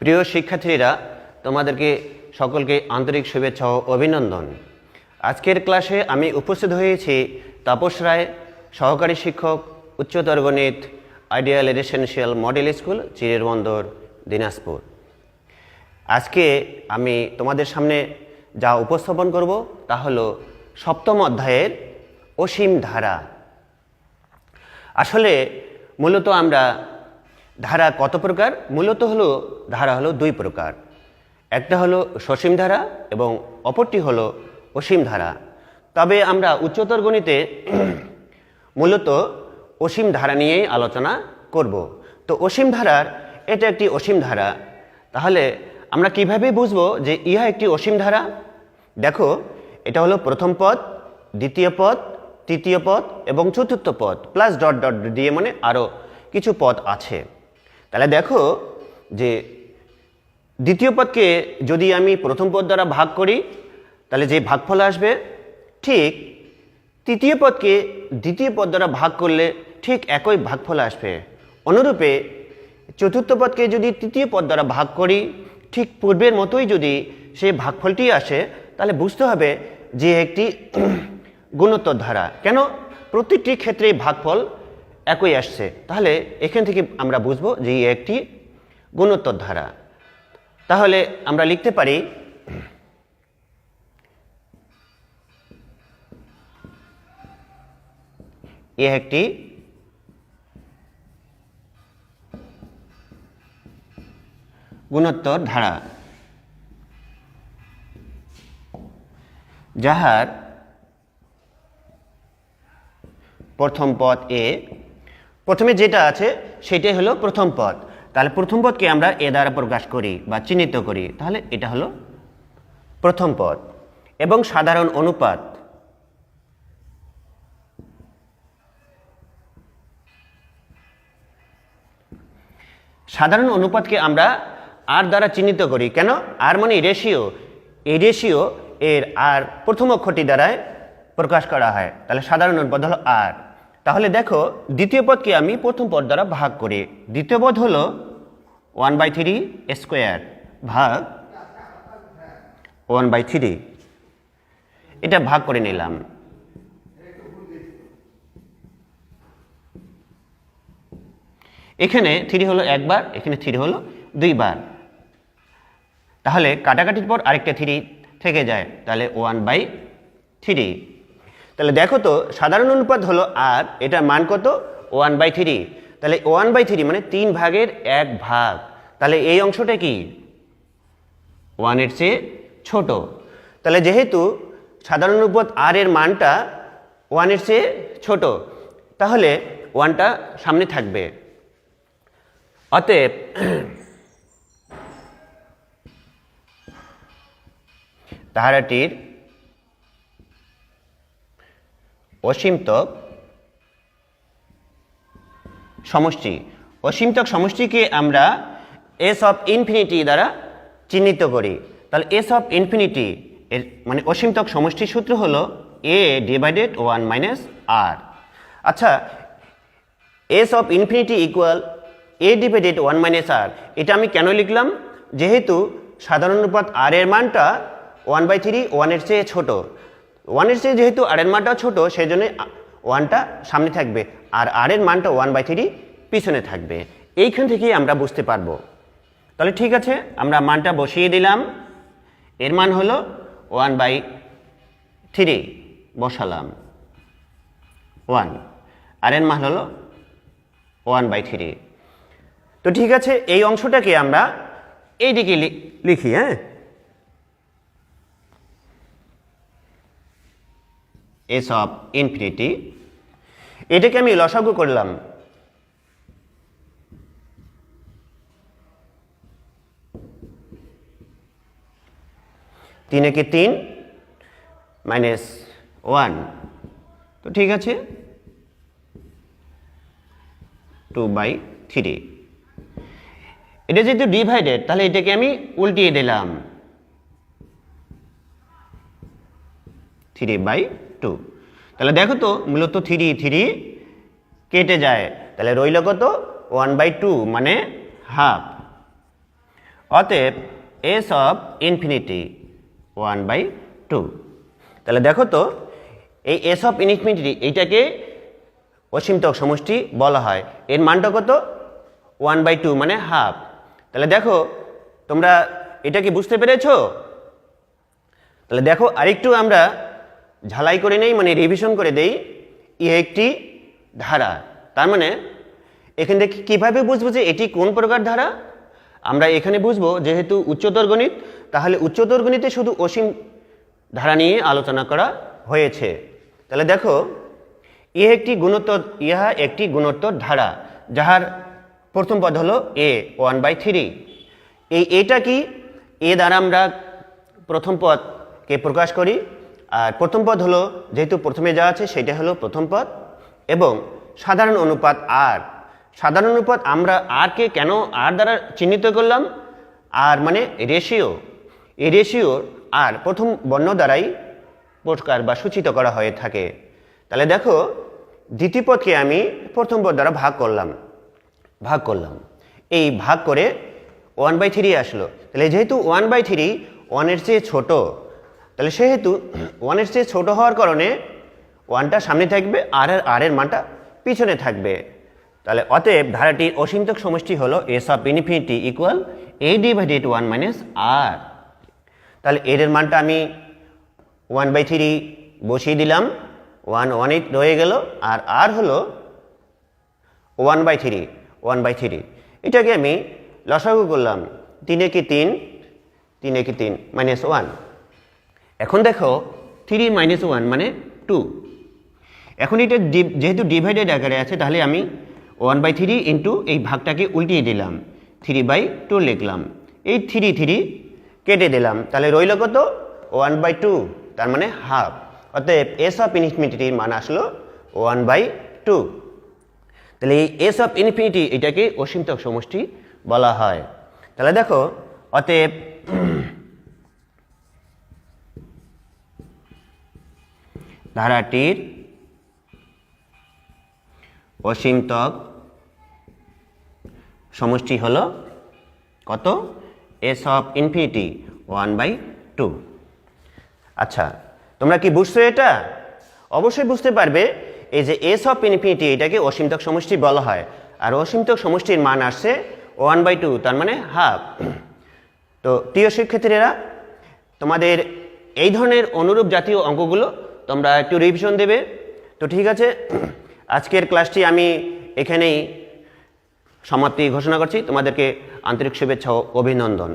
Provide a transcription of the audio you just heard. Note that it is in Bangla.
প্রিয় শিক্ষার্থীরা, তোমাদেরকে সকলকে আন্তরিক শুভেচ্ছা ও অভিনন্দন। আজকের ক্লাসে আমি উপস্থিত হয়েছি তাপস রায়, সহকারী শিক্ষক, উচ্চতর গণিত, ideal residential model school Chirirbandar, Dinajpur. আজকে আমি তোমাদের সামনে যা উপস্থাপন করব তা হলো সপ্তম অধ্যায়ের অসীম ধারা। আসলে মূলত আমরা ধারা কত প্রকার? মূলত হলো, ধারা হলো দুই প্রকার। একটা হলো সসীম ধারা এবং অপরটি হলো অসীম ধারা। তবে আমরা উচ্চতর গণিতে মূলত অসীম ধারা নিয়েই আলোচনা করব। তো অসীম ধারার, এটা একটি অসীম ধারা। তাহলে আমরা কীভাবে বুঝব যে ইহা একটি অসীম ধারা? দেখো, এটা হলো প্রথম পদ, দ্বিতীয় পদ, তৃতীয় পদ এবং চতুর্থ পদ প্লাস ডট ডট দিয়ে মানে আরও কিছু পদ আছে। তাহলে দেখো যে দ্বিতীয় পদকে যদি আমি প্রথম পদ দ্বারা ভাগ করি, তাহলে যে ভাগফল আসবে, ঠিক তৃতীয় পদকে দ্বিতীয় পদ দ্বারা ভাগ করলে ঠিক একই ভাগফল আসবে। অনুরূপে চতুর্থ পদকে যদি তৃতীয় পদ দ্বারা ভাগ করি, ঠিক পূর্বের মতোই যদি সেই ভাগফলটি আসে, তাহলে বুঝতে হবে যে একটি গুণোত্তর ধারা। কেন? প্রতিটি ক্ষেত্রেই ভাগফল একই আসছে। তাহলে এখান থেকে আমরা বুঝব যে একটি গুণোত্তর ধারা। তাহলে আমরা লিখতে পারি, এ একটি গুণোত্তর ধারা, যাহার প্রথম পথ এ প্রথমে যেটা আছে, সেটাই হলো প্রথম পদ। তাহলে প্রথম পদকে আমরা এ দ্বারা প্রকাশ করি বা চিহ্নিত করি। তাহলে এটা হলো প্রথম পদ। এবং সাধারণ অনুপাত সাধারণ অনুপাতকে আমরা আর দ্বারা চিহ্নিত করি। কেন? আর মানে রেশিও এই রেশিও এর আর প্রথম অক্ষরটি দ্বারায় প্রকাশ করা হয়। তাহলে সাধারণ অনুপাত হলো আর। তাহলে দেখো, দ্বিতীয় পদকে আমি প্রথম পদ দ্বারা ভাগ করি। দ্বিতীয় পদ হলো ওয়ান বাই থ্রি স্কোয়ার ভাগ ওয়ান বাই থ্রি এটা ভাগ করে নিলাম। এখানে থ্রি হলো একবার, এখানে থ্রি হলো দুইবার। তাহলে কাটাকাটির পর আরেকটা থ্রি থেকে যায়। তাহলে ওয়ান বাই থ্রি তাহলে দেখো তো, সাধারণ অনুপাত হলো আর এটার মান কত? ওয়ান বাই থ্রি তাহলে ওয়ান বাই থ্রি মানে তিন ভাগের এক ভাগ। তাহলে এই অংশটা কি? ওয়ানের চেয়ে ছোট। তাহলে যেহেতু সাধারণ অনুপাত আর এর মানটা ওয়ানের চেয়ে ছোট, তাহলে ওয়ানটা সামনে থাকবে। অতএব ধারাটির অসীমতক সমষ্টি। অসীমতক সমষ্টিকে আমরা এস অফ ইনফিনিটি দ্বারা চিহ্নিত করি। তাহলে এস অফ ইনফিনিটি এর মানে অসীমতক সমষ্টির সূত্র হলো A divided one minus R আচ্ছা S of infinity equal A divided one minus R এটা আমি কেন লিখলাম? যেহেতু সাধারণ অনুপাত আর এর মানটা ওয়ান বাই থ্রি ওয়ানের চেয়ে ছোট। ওয়ানের চেয়ে যেহেতু আর মানটা ছোট সেই জন্য ওয়ানটা সামনে থাকবে আর আর মানটা ওয়ান বাই থ্রি পিছনে থাকবে। এইখান থেকেই আমরা বুঝতে পারব। তাহলে ঠিক আছে, আমরা মানটা বসিয়ে দিলাম। এর মান হলো ওয়ান বাই থ্রি বসালাম। ওয়ান আর এর মান হলো ওয়ান বাই থ্রি তো ঠিক আছে, এই অংশটাকে আমরা এইদিকে লিখি হ্যাঁ? এস অফ ইনফিনিটি এটাকে আমি লসাগু করলাম। তিন একে তিন মাইনাস ওয়ান তো ঠিক আছে। টু বাই থ্রি এটা যেহেতু ডিভাইডেড তাহলে এটাকে আমি উল্টিয়ে দিলাম। থ্রি বাই টু তাহলে দেখো তো, মূলত থ্রি থ্রি কেটে যায়। তাহলে রইল কত? ওয়ান বাই টু মানে হাফ। অতএব S of infinity, one by two. তাহলে দেখো তো, এই এস অফ ইনফিনিটি, এইটাকে অসীমতক সমষ্টি বলা হয়। এর মানটা কত? ওয়ান বাই টু মানে হাফ। তাহলে দেখো, তোমরা এটা কি বুঝতে পেরেছ? তাহলে দেখো, আরেকটু আমরা ঝালাই করে নেই মানে রিভিশন করে দেই ই একটি ধারা। তার মানে এখান থেকে কীভাবে বুঝব যে এটি কোন প্রকার ধারা? আমরা এখানে বুঝব, যেহেতু উচ্চতর গণিত, তাহলে উচ্চতর গণিতে শুধু অসীম ধারা নিয়ে আলোচনা করা হয়েছে। তাহলে দেখো ইহা একটি গুণোত্তর, ইহা একটি গুণোত্তর ধারা, যাহার প্রথম পদ হলো এ ওয়ান বাই থ্রি এই এটা কি? এ দ্বারা আমরা প্রথম পদকে প্রকাশ করি আর প্রথম পদ হলো, যেহেতু প্রথমে যা আছে সেটা হলো প্রথম পদ, এবং সাধারণ অনুপাত আর সাধারণ অনুপাত আমরা আরকে কেন আর দ্বারা চিহ্নিত করলাম? আর মানে রেশিও এই রেশিওর আর প্রথম বর্ণ দ্বারাই প্রকার বা সূচিত করা হয়ে থাকে। তাহলে দেখো, দ্বিতীয় পদকে আমি প্রথম পদ দ্বারা ভাগ করলাম। ভাগ করলাম। এই ভাগ করে ওয়ান বাই থ্রি আসলো। তাহলে যেহেতু ওয়ান বাই থ্রি ওয়ানের চেয়ে ছোট তাহলে সেহেতু ওয়ানের চেয়ে ছোট হওয়ার কারণে ওয়ানটা সামনে থাকবে আর এর আর এর মানটা পিছনে থাকবে। তাহলে অতএব ধারাটির অসীমতক সমষ্টি হলো S of infinity equal A divided one minus R তাহলে এর এর মানটা আমি ওয়ান বাই থ্রি বসিয়ে দিলাম ওয়ান ওয়ান এইট রয়ে গেল, আর আর হলো one by three one by three এটাকে আমি লসাগু করলাম, তিনে কি তিন? তিনে কি তিন মাইনাস ওয়ান এখন দেখো থ্রি মাইনাস ওয়ান মানে টু এখন এটা যেহেতু ডিভাইডেড আকারে আছে, তাহলে আমি ওয়ান বাই থ্রি ইন্টু এই ভাগটাকে উল্টিয়ে দিলাম। থ্রি বাই টু লিখলাম। এই থ্রি থ্রি কেটে দিলাম। তাহলে রইল কত? ওয়ান বাই টু তার মানে হাফ অতএব এস অফ ইনফিনিটির মান আসলো ওয়ান বাই টু তাহলে এই এস অফ ইনফিনিটি এটাকে অসীমতক সমষ্টি বলা হয়। তাহলে দেখো, অতএব ধারাটির অসীমতক সমষ্টি হল কত? S of infinity one by two আচ্ছা তোমরা কি বুঝছ এটা? অবশ্যই বুঝতে পারবে। এই যে এস অফ ইনফিনিটি এটাকে অসীমতক সমষ্টি বলা হয়। আর অসীমতক সমষ্টির মান আসছে ওয়ান বাই টু তার মানে হাফ তো প্রিয় শিক্ষার্থীরা, তোমাদের এই ধরনের অনুরূপ জাতীয় অঙ্কগুলো তোমরা একটু রিভিশন দেবে। তো ঠিক আছে, আজকের ক্লাসটি আমি এখানেই সমাপ্তি ঘোষণা করছি। তোমাদেরকে আন্তরিক শুভেচ্ছা ও অভিনন্দন।